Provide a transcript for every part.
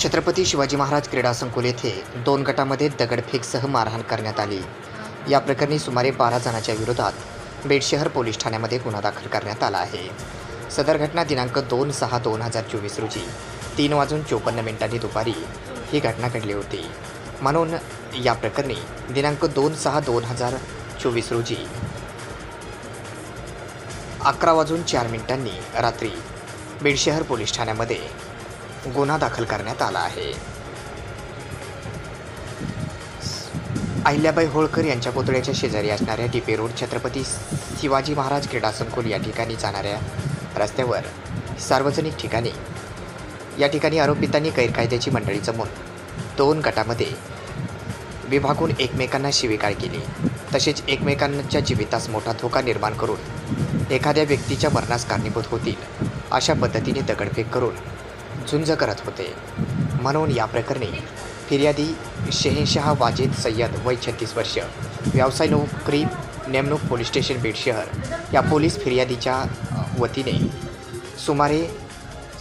छत्रपती शिवाजी महाराज क्रीडा संकुल येथे दोन गटामध्ये दगडफेकसह मारहाण करण्यात आली. या प्रकरणी सुमारे बारा जणांच्या विरोधात बेडशहर पोलीस ठाण्यामध्ये गुन्हा दाखल करण्यात आला आहे. सदर घटना दिनांक दोन सहा दोन हजार चोवीस रोजी तीन वाजून चोपन्न मिनिटांनी दुपारी ही घटना घडली होती. म्हणून या प्रकरणी दिनांक दोन सहा दोन हजार चोवीस रोजी अकरा वाजून चार मिनिटांनी रात्री बेडशहर पोलीस ठाण्यामध्ये गुन्हा दाखल करण्यात आला आहे. अहिल्याबाई होळकर यांच्या पुतळ्याच्या शेजारी असणाऱ्या डिपे रोड छत्रपती शिवाजी महाराज क्रीडा संकुल या ठिकाणी जाणाऱ्या रस्त्यावर सार्वजनिक ठिकाणी या ठिकाणी आरोपितांनी गैरकायद्याची मंडळी जमून दोन गटामध्ये विभागून एकमेकांना शिविकार केली. तसेच एकमेकांच्या जीवितास मोठा धोका निर्माण करून एखाद्या व्यक्तीच्या मरणास कारणीभूत होतील अशा पद्धतीने दगडफेक करून झुंज करत होते म्हणून या प्रकरणी फिर्यादी शहेनशाह वाजिद सय्यद वय छत्तीस वर्ष व्यवसाय नोकरी नेमणूक पोलीस स्टेशन बीड शहर या पोलीस फिर्यादीच्या वतीने सुमारे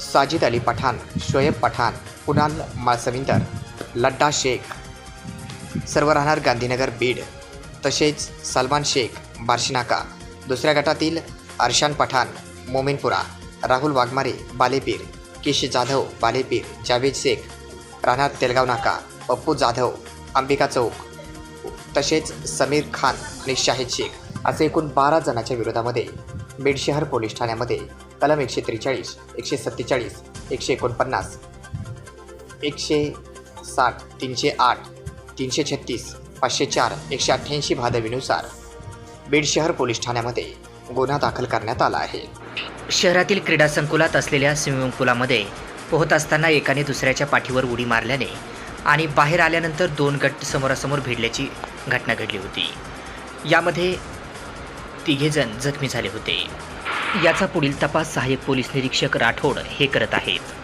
साजिद अली पठाण शोएब पठाण कुणाल माळसविंदर लड्डा शेख सर्व राहणार गांधीनगर बीड तसेच सलमान शेख बार्शीनाका दुसऱ्या गटातील अर्शान पठाण मोमिनपुरा राहुल वाघमारे बालेपीर किश जाधव बालेपीर जावेद शेख राहणार तेलगाव नाका पप्पू जाधव अंबिका चौक तसेच समीर खान आणि शाहिद शेख असे एकूण बारा जणांच्या विरोधामध्ये बीडशहर पोलीस ठाण्यामध्ये कलम एकशे त्रेचाळीस एकशे सत्तेचाळीस एकशे एकोणपन्नास एकशे साठ तीनशे आठ तीनशे छत्तीस पाचशे चार एकशे अठ्ठ्याऐंशी भादवीनुसार बीड शहर पोलीस ठाण्यामध्ये गुन्हा दाखल करण्यात आला आहे. शहरातील क्रीडा संकुलात असलेल्या स्विमिंग पूलामध्ये पोहत असताना एकाने दुसऱ्याच्या पाठीवर उडी मारल्याने आणि बाहेर आल्यानंतर दोन गट समोरासमोर भिडल्याची घटना घडली होती. यामध्ये तिघेजण जखमी झाले होते. याचा पुढील तपास सहाय्यक पोलीस निरीक्षक राठोड हे करत आहेत.